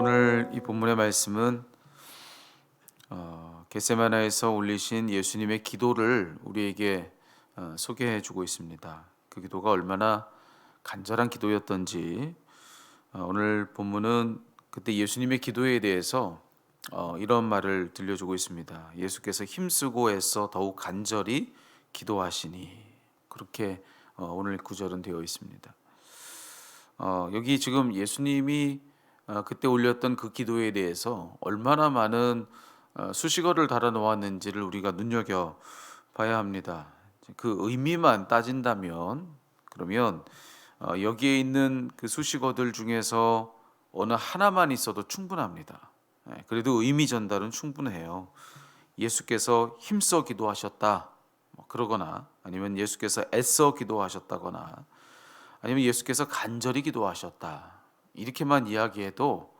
오늘 이 본문의 말씀은 어, 겟세마나에서 올리신 예수님의 기도를 우리에게 어, 소개해주고 있습니다. 그 기도가 얼마나 간절한 기도였던지 어, 오늘 본문은 그때 예수님의 기도에 대해서 어, 이런 말을 들려주고 있습니다. 예수께서 힘쓰고 애써 더욱 간절히 기도하시니 그렇게 어, 오늘 구절은 되어 있습니다. 어, 여기 지금 예수님이 어, 그때 올렸던 그 기도에 대해서 얼마나 많은 어, 수식어를 달아 놓았는지를 우리가 눈여겨 봐야 합니다. 그 의미만 따진다면 그러면 어, 여기에 있는 그 수식어들 중에서 어느 하나만 있어도 충분합니다. 예, 그래도 의미 전달은 충분해요. 예수께서 힘써 기도하셨다. 뭐 그러거나 아니면 예수께서 애써 기도하셨다거나 아니면 예수께서 간절히 기도하셨다. 이렇게만 이야기해도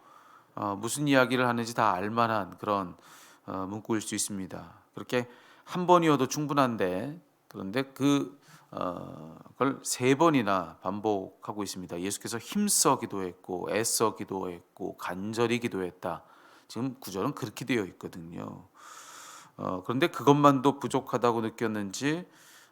어, 무슨 이야기를 하는지 다 알만한 그런 어, 문구일 수 있습니다. 그렇게 한 번이어도 충분한데 그런데 그 어, 그걸 세 번이나 반복하고 있습니다. 예수께서 힘써 기도했고 애써 기도했고 간절히 기도했다. 지금 구절은 그렇게 되어 있거든요. 어, 그런데 그것만도 부족하다고 느꼈는지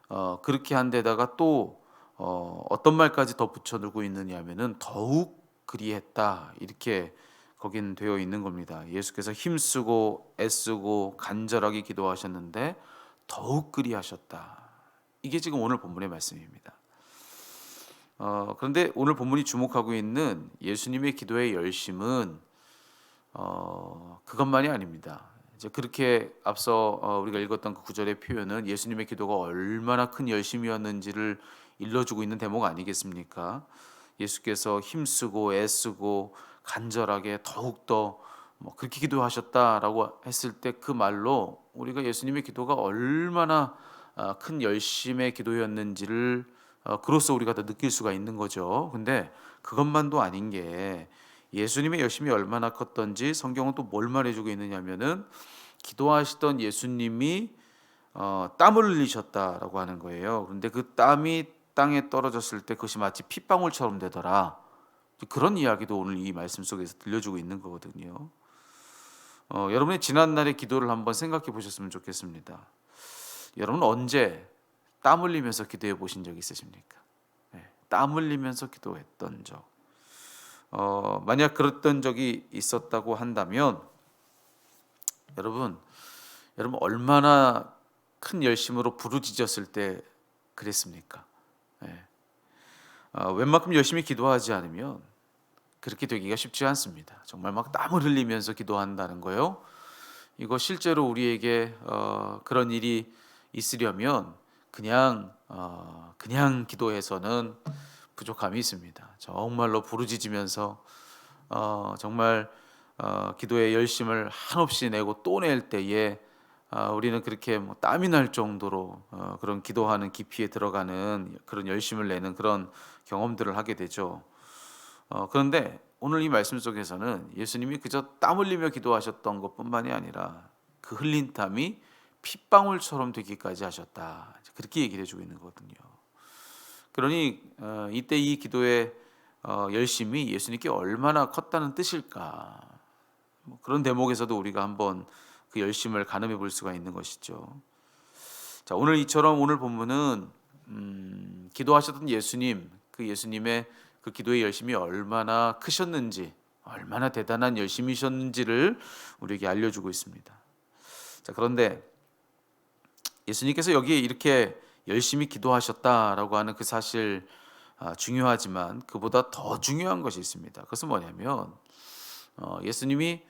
어, 그렇게 한 데다가 또 어, 어떤 말까지 덧붙여 두고 있느냐면은 더욱 그리했다 이렇게 거긴 되어 있는 겁니다. 예수께서 힘쓰고 애쓰고 간절하게 기도하셨는데 더욱 그리하셨다. 이게 지금 오늘 본문의 말씀입니다. 어, 그런데 오늘 본문이 주목하고 있는 예수님의 기도의 열심은 어, 그것만이 아닙니다. 이제 그렇게 앞서 어, 우리가 읽었던 그 구절의 표현은 예수님의 기도가 얼마나 큰 열심이었는지를 일러주고 있는 대목 아니겠습니까? 예수께서 힘쓰고 애쓰고 간절하게 더욱더 뭐 그렇게 기도하셨다라고 했을 때 그 말로 우리가 예수님의 기도가 얼마나 아, 큰 열심의 기도였는지를 어, 그로써 우리가 더 느낄 수가 있는 거죠. 근데 그것만도 아닌 게 예수님의 열심이 얼마나 컸던지 성경은 또 뭘 말해주고 있느냐면은 기도하시던 예수님이 어, 땀을 흘리셨다라고 하는 거예요. 그런데 그 땀이 땅에 떨어졌을 때 그것이 마치 핏방울처럼 되더라. 그런 이야기도 오늘 이 말씀 속에서 들려주고 있는 거거든요. 어, 여러분의 지난 날의 기도를 한번 생각해 보셨으면 좋겠습니다. 여러분 언제 땀 흘리면서 기도해 보신 적 있으십니까? 네, 땀 흘리면서 기도했던 적. 어, 만약 그랬던 적이 있었다고 한다면 여러분 여러분 얼마나 큰 열심으로 부르짖었을 때 그랬습니까? 네. 어, 웬만큼 열심히 기도하지 않으면 그렇게 되기가 쉽지 않습니다. 정말 막 땀을 흘리면서 기도한다는 거요. 이거 실제로 우리에게 어, 그런 일이 있으려면 그냥 어, 그냥 기도해서는 부족함이 있습니다. 정말로 부르짖으면서 어, 정말 어, 기도의 열심을 한없이 내고 또 낼 때에 아, 우리는 그렇게 뭐 땀이 날 정도로 어, 그런 기도하는 깊이에 들어가는 그런 열심을 내는 그런 경험들을 하게 되죠. 어, 그런데 오늘 이 말씀 속에서는 예수님이 그저 땀 흘리며 기도하셨던 것뿐만이 아니라 그 흘린 땀이 핏방울처럼 되기까지 하셨다. 그렇게 얘기를 해주고 있는 거거든요. 그러니 어, 이때 이 기도의 어, 열심이 예수님께 얼마나 컸다는 뜻일까? 뭐 그런 대목에서도 우리가 한번 그 열심을 가늠해 볼 수가 있는 것이죠. 자 오늘 이처럼 오늘 본문은 음, 기도하셨던 예수님 그 예수님의 그 기도의 열심이 얼마나 크셨는지 얼마나 대단한 열심이셨는지를 우리에게 알려주고 있습니다. 자 그런데 예수님께서 여기에 이렇게 열심히 기도하셨다라고 하는 그 사실 아, 중요하지만 그보다 더 중요한 것이 있습니다. 그것은 뭐냐면 어, 예수님이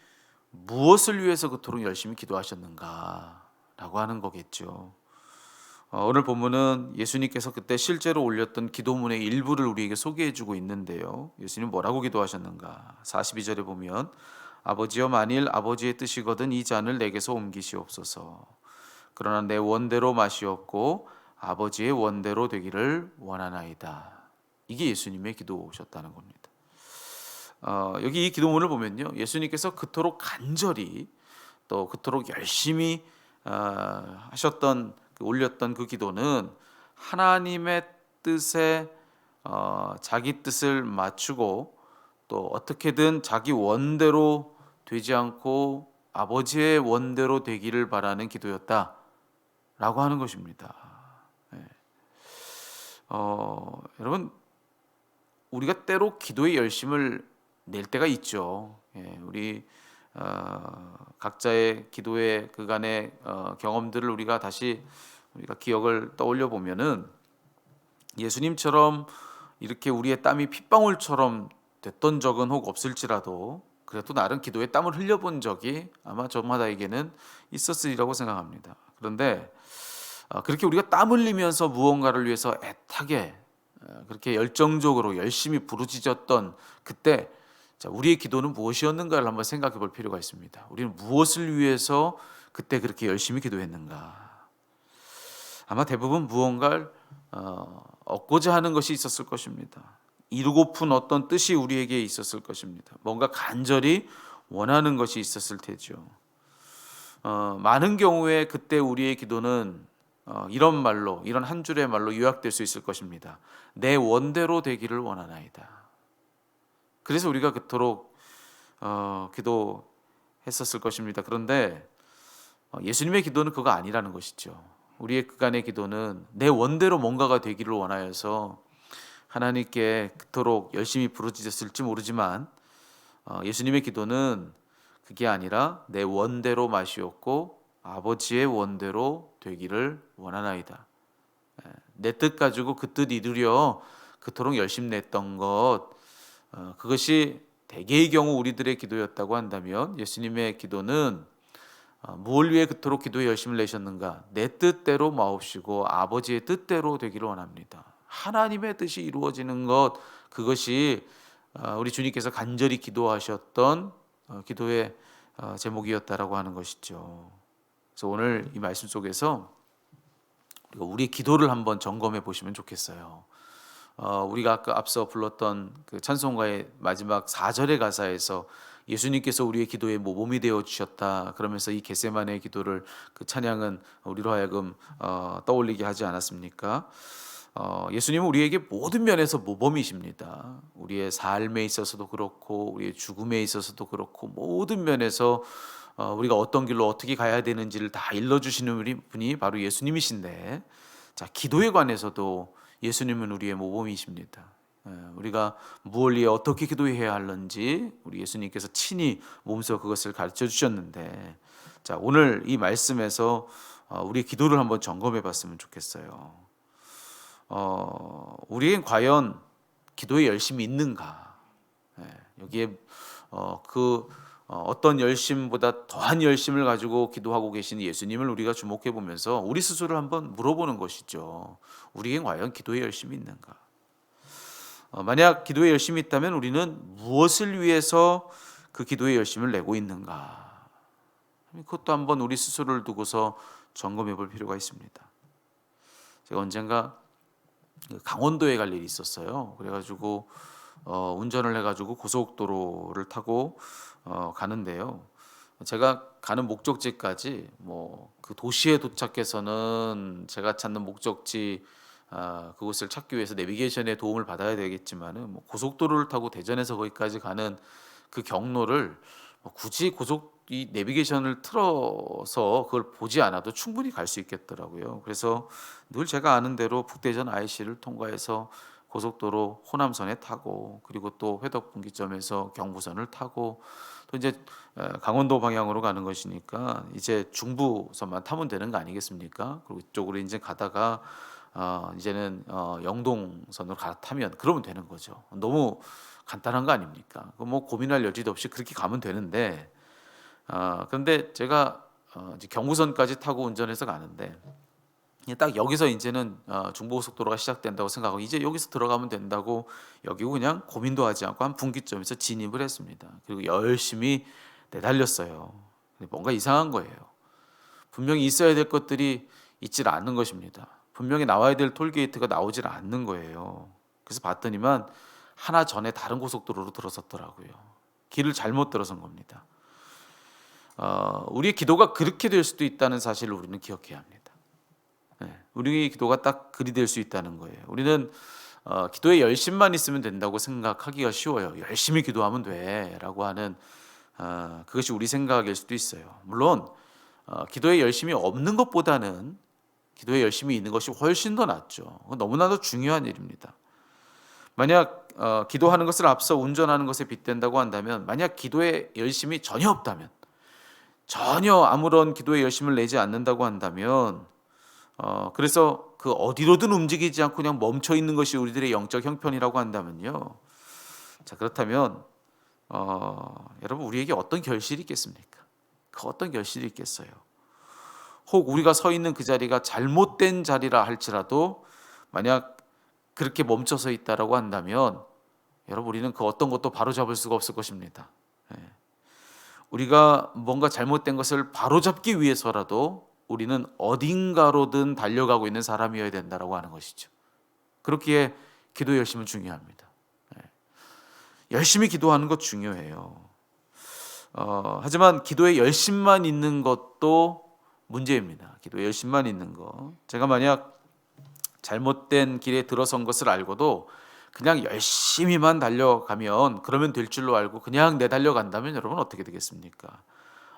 무엇을 위해서 그토록 열심히 기도하셨는가라고 하는 거겠죠. 어, 오늘 본문은 예수님께서 그때 실제로 올렸던 기도문의 일부를 우리에게 소개해 주고 있는데요. 예수님 뭐라고 기도하셨는가? 42절에 보면 아버지여 만일 아버지의 뜻이거든 이 잔을 내게서 옮기시옵소서. 그러나 내 원대로 마시옵고 아버지의 원대로 되기를 원하나이다. 이게 예수님의 기도셨다는 겁니다. 어, 여기 이 기도문을 보면요, 예수님께서 그토록 간절히 또 그토록 열심히 어, 하셨던 그 올렸던 그 기도는 하나님의 뜻에 어, 자기 뜻을 맞추고 또 어떻게든 자기 원대로 되지 않고 아버지의 원대로 되기를 바라는 기도였다라고 하는 것입니다. 예. 어, 여러분 우리가 때로 기도의 열심을 낼 때가 있죠. 예, 우리 어, 각자의 기도의 그간의 어, 경험들을 우리가 다시 우리가 기억을 떠올려 보면은 예수님처럼 이렇게 우리의 땀이 핏방울처럼 됐던 적은 혹 없을지라도 그래도 나름 기도에 땀을 흘려본 적이 아마 저마다에게는 있었으리라고 생각합니다. 그런데 어, 그렇게 우리가 땀 흘리면서 무언가를 위해서 애타게 어, 그렇게 열정적으로 열심히 부르짖었던 그때 자, 우리의 기도는 무엇이었는가를 한번 생각해 볼 필요가 있습니다. 우리는 무엇을 위해서 그때 그렇게 열심히 기도했는가? 아마 대부분 무언가를 어, 얻고자 하는 것이 있었을 것입니다. 이루고픈 어떤 뜻이 우리에게 있었을 것입니다. 뭔가 간절히 원하는 것이 있었을 테죠. 어, 많은 경우에 그때 우리의 기도는 어, 이런 말로 이런 한 줄의 말로 요약될 수 있을 것입니다. 내 원대로 되기를 원하나이다. 그래서 우리가 그토록 어, 기도했었을 것입니다. 그런데 어, 예수님의 기도는 그거 아니라는 것이죠. 우리의 그간의 기도는 내 원대로 뭔가가 되기를 원하여서 하나님께 그토록 열심히 부르짖었을지 모르지만 어, 예수님의 기도는 그게 아니라 내 원대로 마시옵고 아버지의 원대로 되기를 원하나이다. 예, 내뜻 가지고 그 뜻 이루려 그토록 열심 냈던 것 어, 그것이 대개의 경우 우리들의 기도였다고 한다면 예수님의 기도는 어, 무엇을 위해 그토록 기도에 열심을 내셨는가? 내 뜻대로 마옵시고 아버지의 뜻대로 되기를 원합니다. 하나님의 뜻이 이루어지는 것 그것이 어, 우리 주님께서 간절히 기도하셨던 어, 기도의 어, 제목이었다라고 하는 것이죠. 그래서 오늘 이 말씀 속에서 우리가 우리 기도를 한번 점검해 보시면 좋겠어요. 어, 우리가 아까 앞서 불렀던 그 찬송가의 마지막 4절의 가사에서 예수님께서 우리의 기도에 모범이 되어 주셨다. 그러면서 이 겟세만의 기도를 그 찬양은 우리로 하여금 어, 떠올리게 하지 않았습니까? 어, 예수님은 우리에게 모든 면에서 모범이십니다. 우리의 삶에 있어서도 그렇고 우리의 죽음에 있어서도 그렇고 모든 면에서 어, 우리가 어떤 길로 어떻게 가야 되는지를 다 일러 주시는 분이 바로 예수님이신데 자 기도에 관해서도 예수님은 우리의 모범이십니다. 예, 우리가 무엇 위해 어떻게 기도해야 하는지 우리 예수님께서 친히 몸소 그것을 가르쳐 주셨는데 자 오늘 이 말씀에서 어, 우리 기도를 한번 점검해 봤으면 좋겠어요. 어, 우리는 과연 기도에 열심히 있는가? 예, 여기에 어, 그 어, 어떤 열심보다 더한 열심을 가지고 기도하고 계신 예수님을 우리가 주목해 보면서 우리 스스로를 한번 물어보는 것이죠. 우리에게 과연 기도에 열심이 있는가? 어, 만약 기도에 열심이 있다면 우리는 무엇을 위해서 그 기도에 열심을 내고 있는가? 그것도 한번 우리 스스로를 두고서 점검해 볼 필요가 있습니다. 제가 언젠가 그 강원도에 갈 일이 있었어요. 그래가지고 어, 운전을 해가지고 고속도로를 타고 어, 가는데요. 제가 가는 목적지까지 뭐 그 도시에 도착해서는 제가 찾는 목적지 아, 그곳을 찾기 위해서 내비게이션의 도움을 받아야 되겠지만은 뭐 고속도로를 타고 대전에서 거기까지 가는 그 경로를 뭐 굳이 고속 이 내비게이션을 틀어서 그걸 보지 않아도 충분히 갈 수 있겠더라고요. 그래서 늘 제가 아는 대로 북대전 IC를 통과해서 고속도로 호남선에 타고 그리고 또 회덕 분기점에서 경부선을 타고 또 이제 강원도 방향으로 가는 것이니까 이제 중부선만 타면 되는 거 아니겠습니까? 그리고 이쪽으로 이제 가다가 어, 이제는 어, 영동선으로 갈아타면 그러면 되는 거죠. 너무 간단한 거 아닙니까? 뭐 고민할 여지도 없이 그렇게 가면 되는데 어, 그런데 제가 어, 경부선까지 타고 운전해서 가는데 딱 여기서 이제는 어, 중부고속도로가 시작된다고 생각하고 이제 여기서 들어가면 된다고 여기 그냥 고민도 하지 않고 한 분기점에서 진입을 했습니다. 그리고 열심히 내달렸어요. 뭔가 이상한 거예요. 분명히 있어야 될 것들이 있질 않는 것입니다. 분명히 나와야 될 톨게이트가 나오질 않는 거예요. 그래서 봤더니만 하나 전에 다른 고속도로로 들어섰더라고요. 길을 잘못 들어선 겁니다. 어, 우리의 기도가 그렇게 될 수도 있다는 사실을 우리는 기억해야 합니다. 네, 우리의 기도가 딱 그리 될 수 있다는 거예요. 우리는 어, 기도에 열심만 있으면 된다고 생각하기가 쉬워요. 열심히 기도하면 돼라고 하는 어, 그것이 우리 생각일 수도 있어요. 물론 어, 기도에 열심이 없는 것보다는 기도에 열심히 있는 것이 훨씬 더 낫죠. 너무나도 중요한 일입니다. 만약 어, 기도하는 것을 앞서 운전하는 것에 빗댄다고 한다면 만약 기도에 열심이 전혀 없다면 전혀 아무런 기도에 열심을 내지 않는다고 한다면 어, 그래서 그 어디로든 움직이지 않고 그냥 멈춰 있는 것이 우리들의 영적 형편이라고 한다면요. 자 그렇다면 어, 여러분 우리에게 어떤 결실이 있겠습니까? 그 어떤 결실이 있겠어요? 혹 우리가 서 있는 그 자리가 잘못된 자리라 할지라도 만약 그렇게 멈춰서 있다라고 한다면 여러분 우리는 그 어떤 것도 바로 잡을 수가 없을 것입니다. 예. 우리가 뭔가 잘못된 것을 바로 잡기 위해서라도 우리는 어딘가로든 달려가고 있는 사람이어야 된다라고 하는 것이죠. 그렇기에 기도 열심은 중요합니다. 예. 열심히 기도하는 것 중요해요. 어, 하지만 기도에 열심만 있는 것도 문제입니다. 기도에 열심만 있는 거. 제가 만약 잘못된 길에 들어선 것을 알고도 그냥 열심히만 달려가면 그러면 될 줄로 알고 그냥 내달려간다면 여러분 어떻게 되겠습니까?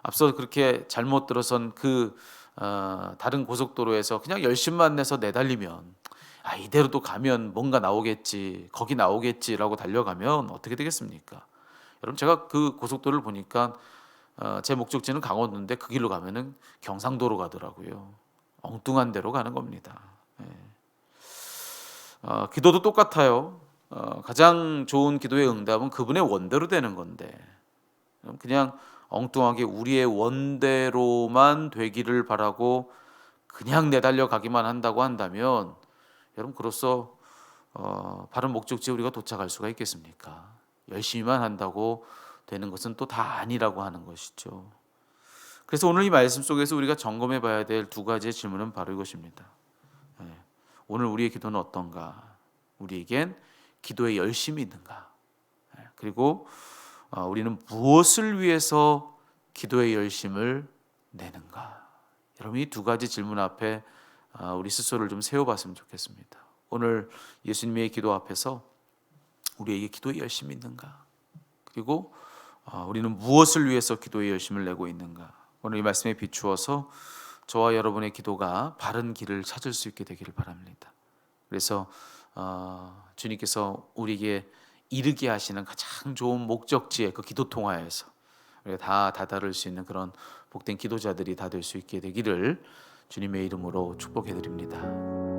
앞서 그렇게 잘못 들어선 그 어, 다른 고속도로에서 그냥 열심만 내서 내달리면 아 이대로 또 가면 뭔가 나오겠지 거기 나오겠지라고 달려가면 어떻게 되겠습니까? 여러분 제가 그 고속도로를 보니까 어, 제 목적지는 강원도인데 그 길로 가면은 경상도로 가더라고요. 엉뚱한 데로 가는 겁니다. 예. 어, 기도도 똑같아요. 어, 가장 좋은 기도의 응답은 그분의 원대로 되는 건데 그냥 엉뚱하게 우리의 원대로만 되기를 바라고 그냥 내달려 가기만 한다고 한다면 여러분 그로써 어, 바른 목적지에 우리가 도착할 수가 있겠습니까? 열심히만 한다고 되는 것은 또 다 아니라고 하는 것이죠. 그래서 오늘 이 말씀 속에서 우리가 점검해 봐야 될 두 가지의 질문은 바로 이것입니다. 예. 오늘 우리의 기도는 어떤가? 우리에겐 기도에 열심이 있는가? 예. 그리고 어, 우리는 무엇을 위해서 기도의 열심을 내는가? 여러분 이 두 가지 질문 앞에 어, 우리 스스로를 좀 세워봤으면 좋겠습니다. 오늘 예수님의 기도 앞에서 우리에게 기도에 열심이 있는가? 그리고 어, 우리는 무엇을 위해서 기도에 열심을 내고 있는가? 오늘 이 말씀에 비추어서 저와 여러분의 기도가 바른 길을 찾을 수 있게 되기를 바랍니다. 그래서 어, 주님께서 우리에게 이르게 하시는 가장 좋은 목적지에 그 기도 통화에서 우리가 다 다다를 수 있는 그런 복된 기도자들이 다 될 수 있게 되기를 주님의 이름으로 축복해 드립니다.